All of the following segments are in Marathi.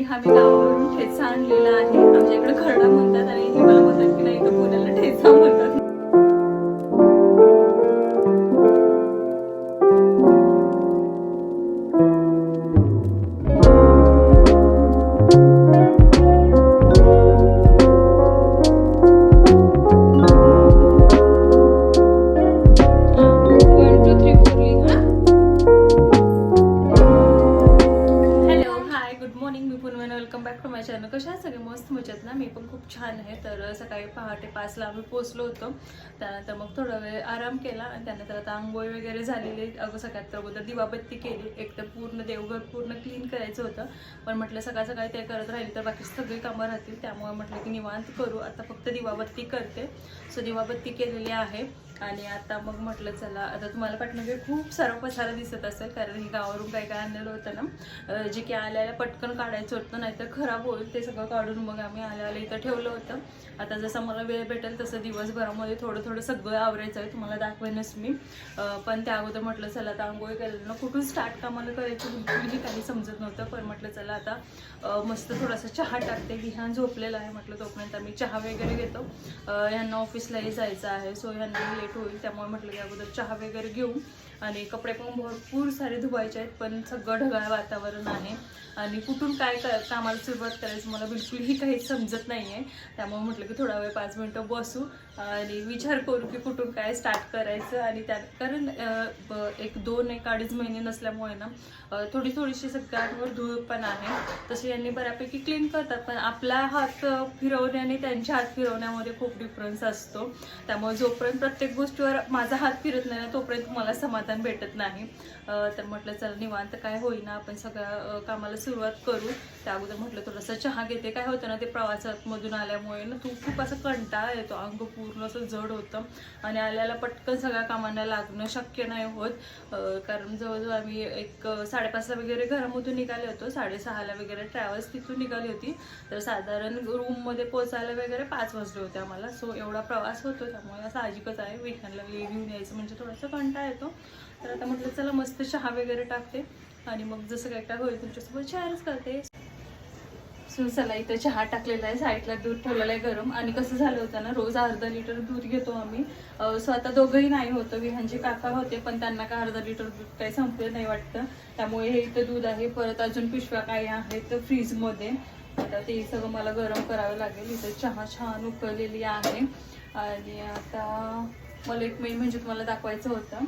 आणि हा मी गावावरून ठेचा आणलेला आहे. आमच्या इकडे खरडा म्हणतात आणि हे म्हणतात मस्त मजेत ना. मी पण खूप छान आहे. तर सकाळी पहाटे पाचला आम्ही पोचलो होतो. त्यानंतर मग थोडा वेळ आराम केला आणि त्यानंतर आता आंघोळ वगैरे झालेली अगं सगळ्यात तर अगोदर दिवाबत्ती केली. एक तर पूर्ण देवघर पूर्ण क्लीन करायचं होतं. पण म्हटलं सकाळ सकाळी ते करत राहील तर बाकी सगळी कामं राहतील. त्यामुळे म्हटलं की निवांत करू. आता फक्त दिवाबत्ती करते. सो दिवाबत्ती केलेली आहे. आणि आता मग म्हटलं चला आता तुम्हाला पाठीमागे म्हणजे खूप सारा पसारा दिसत असेल कारण हे गावावरून काय काय आणलेलं होतं ना. जे की आल्याला पटकन काढायचं होतं नाहीतर खराब होईल ते सगळं काढून मग आम्ही आल्या आल्या इथं ठेवलं होतं. आता जसं मला वेळ भेटेल तसं दिवसभरामध्ये थोडं थोडं सगळं आवरायचं आहे तुम्हाला दाखवेनच मी. पण त्या अगोदर म्हटलं चला आता आंघोळी केलं ना कुठून स्टार्ट कामाला करायचं बिलकुलही काही समजत नव्हतं. पण म्हटलं चला आता मस्त थोडासा चहा टाकते विहान झोपलेला आहे म्हटलं तोपर्यंत आम्ही चहा वगैरे घेतो. ह्यांना यांना ऑफिसलाही जायचं आहे सो यांना लेट होईल त्यामुळे म्हटलं की अगोदर चहा वगैरे घेऊ. आणि कपडे पण भरपूर सारे धुवायचे आहेत पण सगळं ढगाळ वातावरण आहे. आणि कुठून काय कामाला सुरुवात करायचं मला बिलकुलही काही समजत नाही आहे त्यामुळे म्हटलं की थोडा वेळ पाच मिनटं बसू आणि विचार करू की कुठून काय स्टार्ट करायचं आणि त्यात कारण एक दोन एक अडीच महिने नसल्यामुळे ना थोडी थोडीशी सगळ्यांवर धूळ पण आहे. तसे यांनी बऱ्यापैकी क्लीन करतात पण आपला हात फिरवण्याने त्यांच्या हात फिरवण्यामध्ये खूप डिफरन्स असतो. त्यामुळे जोपर्यंत प्रत्येक गोष्टीवर माझा हात फिरत नाही ना तोपर्यंत मला समाधान भेटत नाही. तर म्हटलं चला निवांत काय होईना आपण सगळ्या कामाला सुरुवात करू. त्या अगोदर म्हटलं थोडंसं चहा घेते. काय होतं ना ते प्रवासामधून आल्यामुळे ना तू खूप असं कंटाळा येतो. अंग पूर्ण असं जड होतं. आणि आल्याला पटकन सगळ्या कामांना लागणं शक्य नाही होत. कारण जवळजवळ आम्ही एक साडेपाचला वगैरे घरामधून निघाले होतो. साडेसहाला वगैरे ट्रॅव्हल्स तिथून निघाली होती. तर साधारण रूममध्ये पोचायला वगैरे पाच वाजले होते आम्हाला. सो एवढा प्रवास होतो. त्यामुळे साहजिकच आहे. विकेंडला घेऊन यायचं म्हणजे थोडासा कंटाळा येतो. तर आता म्हटलं चला मस्त चहा वगैरे टाकते. आणि मग जसं काय काय होईल तुमच्यासोबत शेअरच करते. सो चला इथं चहा टाकलेला आहे साईडला दूध ठेवलेलं आहे गरम. आणि कसं झालं होतं ना रोज अर्धा लिटर दूध घेतो आम्ही. सो आता दोघंही नाही होतं विहांचे काका होते पण त्यांना काय अर्धा लिटर दूध काही संपलं नाही वाटतं. त्यामुळे हे इथं दूध आहे. परत अजून पिशव्या काही आहेत फ्रीजमध्ये. आता ते सगळं मला गरम करावं लागेल. इथं चहा छान उकळलेली आहे. आणि आता मला एक मेन म्हणजे तुम्हाला दाखवायचं होतं.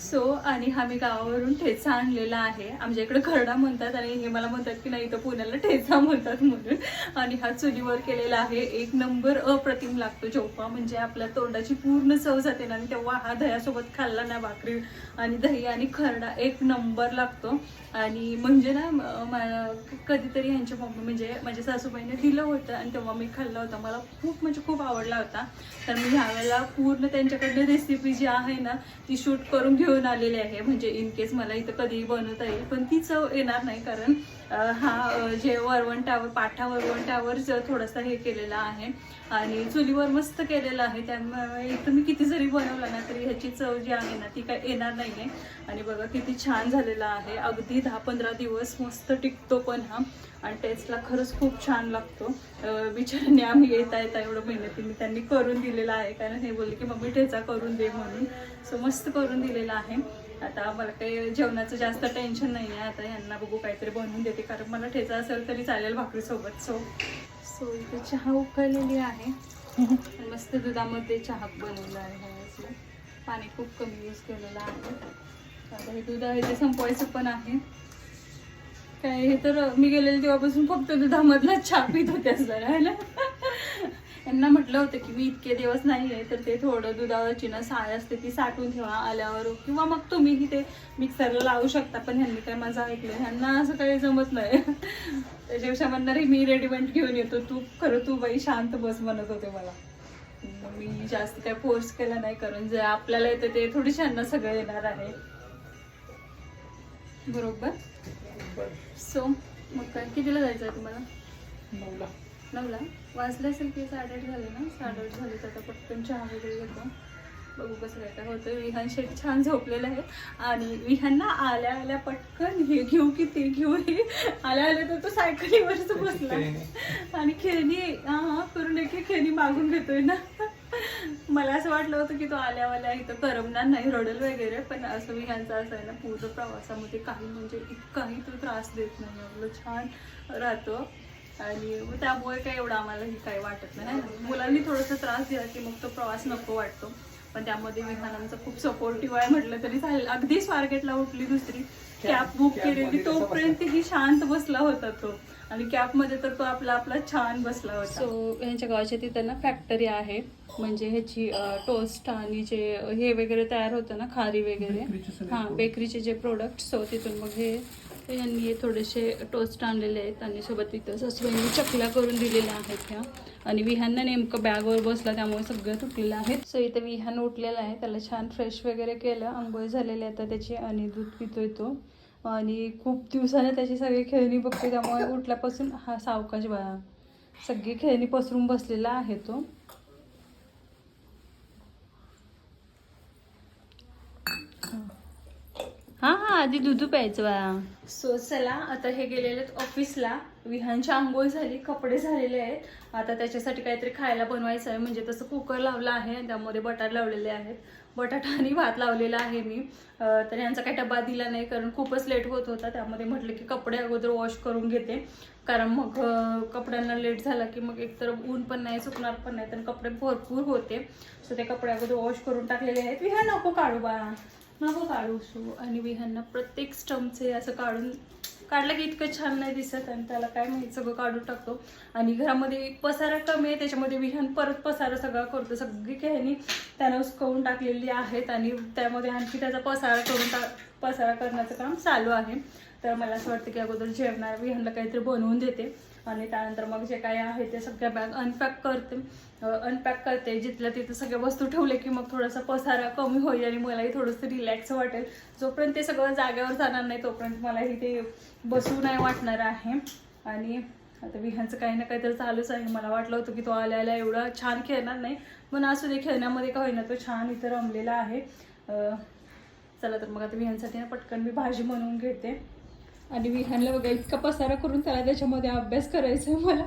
सो आणि हा मी गावावरून ठेचा आणलेला आहे. आमच्या इकडे खरडा म्हणतात आणि हे मला म्हणतात की नाही तर पुण्याला ठेचा म्हणतात म्हणून. आणि हा चुलीवर केलेला आहे. एक नंबर अप्रतिम लागतो झोपा म्हणजे आपल्या तोंडाची पूर्ण चव जाते ना आणि तेव्हा हा दह्यासोबत खाल्ला ना भाकरी आणि दही आणि खरडा एक नंबर लागतो. आणि म्हणजे ना कधीतरी यांच्या मम्मी म्हणजे माझ्या सासूबाईने दिलं होतं आणि तेव्हा मी खाल्ला होता. मला खूप म्हणजे खूप आवडला होता. तर मी ह्यावेळेला पूर्ण त्यांच्याकडनं रेसिपी जी आहे ना ती शूट करून घेऊन आलेली आहे. म्हणजे इन केस मला इथं कधीही बनवता येईल. पण ती चव येणार नाही कारण हा जे वरवंटावर पाठा वरवंटावर ज- थोडासा हे केलेला आहे. आणि चुलीवर मस्त केलेलं आहे. त्यामुळे इथं मी किती जरी बनवलं ना तरी ह्याची चव जी आहे ना ती काय येणार नाही आहे आणि बघा किती छान झालेला आहे. अगदी दहा पंधरा दिवस मस्त टिकतो पण हा. आणि टेस्टला खरंच खूप छान लागतो. अं, आम्ही येता येता एवढं मेहनतीने त्यांनी करून दिलेलं आहे. कारण हे बोलले की मम्मी ठेचा करून दे म्हणून. सो मस्त करून दिलेला आहे. आता मला काही जेवणाचं जास्त टेन्शन नाही आहे आता यांना बघू काहीतरी बनवून देते. कारण मला ठेचा असेल तरी चालेल भाकरीसोबत सो सो इथे चहा उकळलेली आहे. मस्त दुधामध्ये चहा बनवला आहे. पाणी खूप कमी यूज केलेलं आहे. आता हे दूध आहे ते संपवायचं पण आहे. काय हे तर मी गेलेले तेव्हापासून फक्त दुधामधला चहा पित होते जरा है ना यांना म्हटलं होतं की मी इतके दिवस नाही आहे तर ते थोडं दुधावरची ना साय असते ती साठवून ठेवा आल्यावर. किंवा मग तुम्हीही ते मिक्सरला लावू शकता पण ह्यांनी काय माझं ऐकलं ह्यांना असं काही जमत नाही. त्याच्यापेक्षा म्हणणार मी रेडीमेड घेऊन येतो. तू खरं तू बाई शांत बस म्हणत होते मला. मी जास्त काय फोर्स केला नाही कारण जे आपल्याला येतं ते थोडीशी ह्यांना सगळं येणार आहे. बरोबर? सो मग काय? कितीला जायचं आहे तुम्हाला? नऊला. नऊला? वाजले असेल की साडेआठ झाले ना? साडेआठ झाले तर आता पटकन चहा वगैरे घेतो. बघू कसं काय काय होतं विहान शेट छान झोपलेलं आहे आणि विहानना आल्या आल्या पटकन हे घेऊ की ते घेऊ हे. आल्या आल्या तर तो सायकलीवरच बसला. आणि खेळणी हा करून एक खेळणी मागून घेतोय ना. मला असं वाटलं होतं की तो आल्यावाल्या इथं करमणार नाही रडल वगैरे पण असं विहानचं असं आहे ना पूर्ण प्रवासामध्ये काही म्हणजे इतकाही तो त्रास देत नाही. आपलं छान राहतो. आणि मग त्यामुळे काही एवढं आम्हाला ही काही वाटत नाही है ना? मुलांनी थोडासा त्रास दिला की मग तो प्रवास नको वाटतो. पण त्यामध्ये विहान आमचं खूप सपोर्टिव्ह आहे म्हटलं तरी चालेल. अगदी स्वारगेटला उठली दुसरी. कॅब बुक केलेली तोपर्यंत ही शांत बसला होता तो. आणि कॅबमध्ये तर तो आपला आपला छान बसला होता. सो यांच्या गावाच्या तिथं ना फॅक्टरी आहे. म्हणजे ह्याची टोस्ट आणि जे हे वगैरे तयार होतं ना खारी वगैरे. हा. बेकरीचे जे प्रोडक्ट सो तिथून मग हे तर यांनी हे थोडेसे टोस्ट आणलेले आहेत आणि सोबत तिथं सासूबाईंनी चकल्या करून दिलेल्या आहेत ह्या. आणि विहाननं नेमकं बॅगवर बसला त्यामुळे सगळं तुटलेलं आहे. सो इथं विहान उठलेला आहे. त्याला छान फ्रेश वगैरे केलं. आंघोळ झालेली आता त्याची आणि दूध पितोय तो. आणि खूप दिवसाने त्याची सगळी खेळणी बघते त्यामुळे उठल्यापासून हा सावकाश बाळा. सगळी खेळणी पसरून बसलेला आहे तो. आधी दूध प्यायचं बा सो चला आता हे गेलेले ऑफिसला विहानची आंघोळ झाली कपडे झालेले आहेत. आता त्याच्यासाठी काहीतरी खायला बनवायचं आहे. म्हणजे तसं कुकर लावलं आहे आणि त्यामध्ये बटाट लावलेले आहेत. बटाटा आणि भात लावलेला आहे मी. तर यांचा काही डबा दिला नाही कारण खूपच लेट होत होता. त्यामध्ये म्हटलं की कपडे अगोदर वॉश करून घेते. कारण मग कपड्यांना लेट झाला की मग एकतर ऊन पण नाही सुकणार पण नाही तर कपडे भरपूर होते. सो ते कपडे अगोदर वॉश करून टाकलेले आहेत. विहान नको काढू बा नको काढू सो आणि विहांना प्रत्येक स्टम्पचे असं काढून काढलं की इतकं छान नाही दिसत आणि त्याला काय माहीत सगळं काढून टाकतो. आणि घरामध्ये पसारा कमी आहे त्याच्यामध्ये विहान परत पसारा सगळा करतो. सगळी खेळणी त्यानं उसकवून टाकलेली आहेत आणि त्यामध्ये आणखी त्याचा पसारा करून टाक पसारा करण्याचं काम चालू आहे. तर मला असं वाटतं की अगोदर जेवणार विहानला काहीतरी बनवून देते. आणि त्यानंतर मग जे काही आहे ते सगळ्या बॅग अनपॅक करते. अनपॅक करते. जिथल्या तिथं सगळ्या वस्तू ठेवले की मग थोडासा पसारा कमी होईल आणि मलाही थोडंसं रिलॅक्स वाटेल. जोपर्यंत ते सगळं जागेवर जाणार नाही तोपर्यंत मलाही ते बसू नाही वाटणार आहे. आणि आता विहांचं काही ना काहीतरी चालूच आहे. मला वाटलं होतं की तो आल्याला एवढा छान खेळणार नाही. पण असू दे खेळण्यामध्ये का होईना तो छान इथं रमलेला आहे. चला तर मग आता विहांसाठी ना पटकन मी भाजी बनवून घेते. आणि विहानला बघा इतका पसारा करून त्याला त्याच्यामध्ये अभ्यास करायचा मला.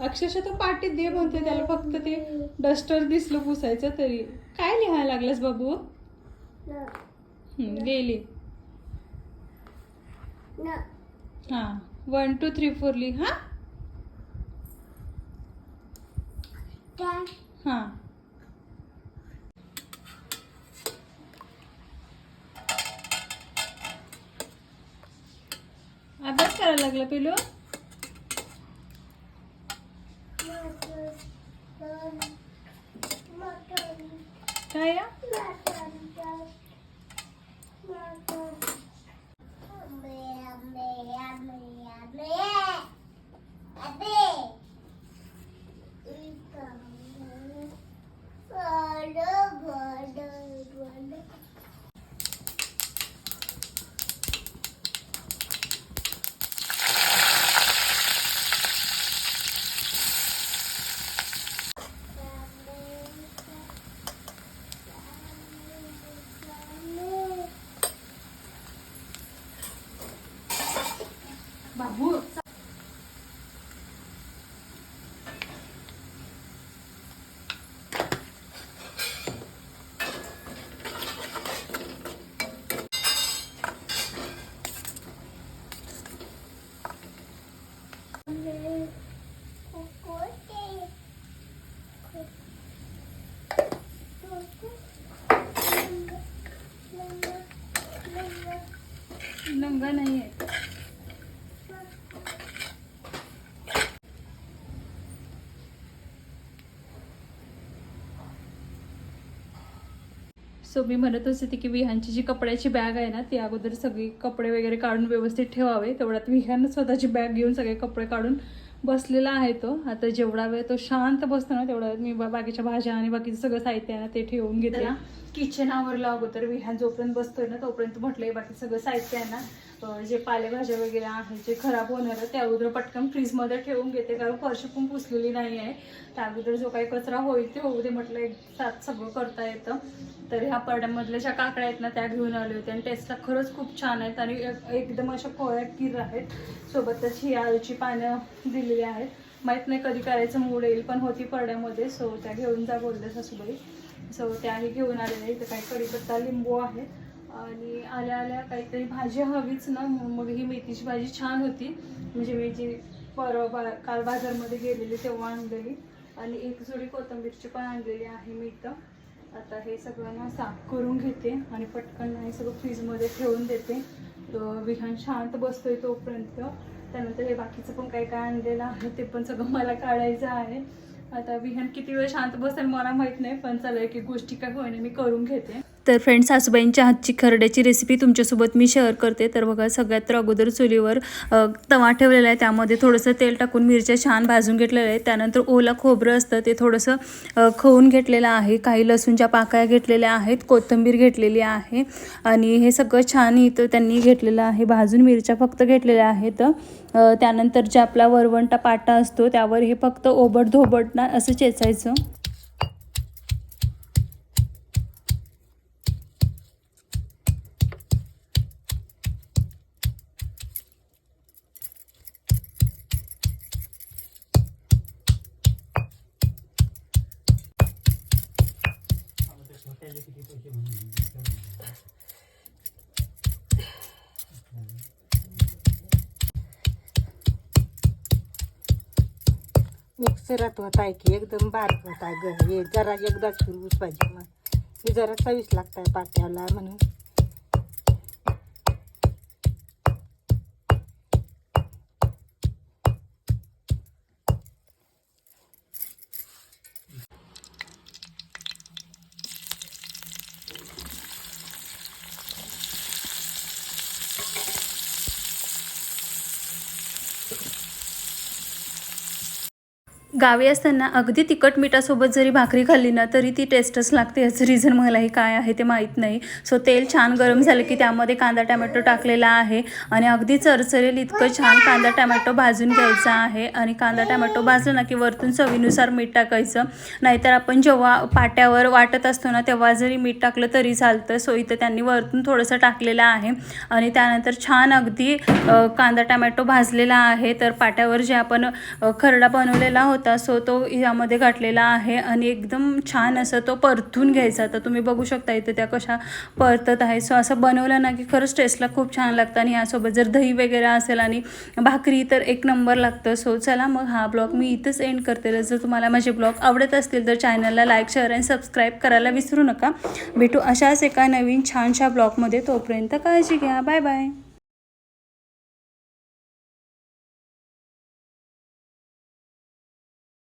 अक्षरशः तो पाटीत दे म्हणते त्याला फक्त ते डस्टर दिसलं पुसायचं तरी. काय लिहायला लागलास बाबू? गेली हां वन टू थ्री फोर लिह हां. अभ्यास करायला लागला पिलू? काय? या सो मी म्हणत असते की विहानची जी कपड्याची बॅग आहे ना ती अगोदर सगळी कपडे वगैरे काढून व्यवस्थित ठेवावे. तेवढ्यात विहान स्वतःची बॅग घेऊन सगळे कपडे काढून बसलेला आहे तो. आता जेवढा वेळ तो शांत बसतो ना तेवढा मी बा- बाकीच्या भाज्या आणि बाकीचं सगळं साहित्य आहे ना ते ठेवून घेते. किचन आवरलं अगोदर विहान जोपर्यंत बसतोय ना तोपर्यंत म्हटलंय बाकी सगळं साहित्य आहे ना जे पालेभाज्या वगैरे आहेत जे खराब होणार आहे त्या अगोदर पटकन फ्रीजमध्ये ठेवून घेते कारण फरशी पण पुसलेली नाही आहे. त्या अगोदर जो काही कचरा होईल ते होऊ दे म्हटलं एक साथ सगळं करता येतं. तर ह्या पडड्यामधल्या ज्या काकड्या आहेत ना त्या घेऊन आले होते. आणि टेस्टला खरंच खूप छान आहेत आणि एकदम अशा कोळ्या किर आहेत. सोबतच ही आळूची पानं दिलेली आहेत. माहीत नाही कधी करायचं मूड येईल पण होती पडड्यामध्ये सो त्या घेऊन जा बोलले सासूबाई. सो त्याही घेऊन आलेले इथं काही कढीपत्ता लिंबू आहे. आणि आल्या आल्या काहीतरी भाजी हवीच ना मग ही मेथीची भाजी छान होती. म्हणजे मी जी परवा बा काल बाजारमध्ये गेलेली तेव्हा आणलेली. आणि एक जोडी कोथिंबीरची पण आणलेली आहे मी इथं. आता हे सगळं ना साफ करून घेते आणि पटकन हे सगळं फ्रीजमध्ये ठेवून देते. विहान शांत बसतोय तोपर्यंत. त्यानंतर हे बाकीचं पण काय काय आणलेलं आहे ते पण सगळं मला काढायचं आहे. आता विहान किती वेळ शांत बसेल मला माहीत नाही पण चला एक गोष्टी काय होईना मी करून घेते. तर फ्रेंड्स सासूबाईंच्या हातची खरड्याची रेसिपी तुमच्यासोबत मी शेअर करते. तर बघा सगळ्यात तर अगोदर चुलीवर तवा ठेवलेला आहे. त्यामध्ये थोडंसं तेल टाकून मिरच्या छान भाजून घेतलेलं आहे त्यानंतर ओला खोबरं असतं ते थोडंसं खवून घेतलेलं आहे. काही लसूणच्या पाकळ्या घेतलेल्या आहेत कोथिंबीर घेतलेली आहे. आणि हे सगळं छान इथं त्यांनी घेतलेलं आहे. भाजून मिरच्या फक्त घेतलेल्या आहेत. त्यानंतर जे आपला वरवंटा पाटा असतो त्यावर हे फक्त ओबड धोबड ना असं चेचायचं. मिक्सरात होत आहे की एकदम बारीक होत आहे ग. हे जरा एकदाच फिरवूच पाहिजे मग हे जरा चवीस लागत आहे पाट्याला म्हणून. गावी असताना अगदी तिखट मिठासोबत जरी भाकरी खाल्ली ना तरी ती टेस्टच लागते. याचं रिझन मलाही काय आहे ते माहीत नाही. सो तेल छान गरम झालं की त्यामध्ये कांदा टॅमॅटो टाकलेला आहे. आणि अगदी चरचरेल इतकं छान कांदा टॅमॅटो भाजून घ्यायचा आहे. आणि कांदा टॅमॅटो भाजलं ना की वरतून चवीनुसार मीठ टाकायचं. नाहीतर आपण जेव्हा पाट्यावर वाटत असतो ना तेव्हा जरी मीठ टाकलं तरी चालतं. सो इथं त्यांनी वरतून थोडंसं टाकलेलं आहे. आणि त्यानंतर छान अगदी कांदा टॅमॅटो भाजलेला आहे. तर पाट्यावर जे आपण खरडा बनवलेला होता सो तो यामध्ये घातलेला आहे आणि एकदम छान असं तो परतून घ्यायचा. तर तुम्ही बघू शकता इथं त्या कशा परतत आहे. सो असं बनवलं ना की खरंच टेस्टला खूप छान लागतं आणि यासोबत जर दही वगैरे असेल आणि भाकरी तर एक नंबर लागतं. सो चला मग हा ब्लॉग मी इथंच एंड करते. जर तुम्हाला माझे ब्लॉग आवडत असतील तर चॅनलला लाईक शेअर आणि सबस्क्राईब करायला विसरू नका. भेटू अशाच एका नवीन छानशा ब्लॉगमध्ये. तोपर्यंत काळजी घ्या. Bye bye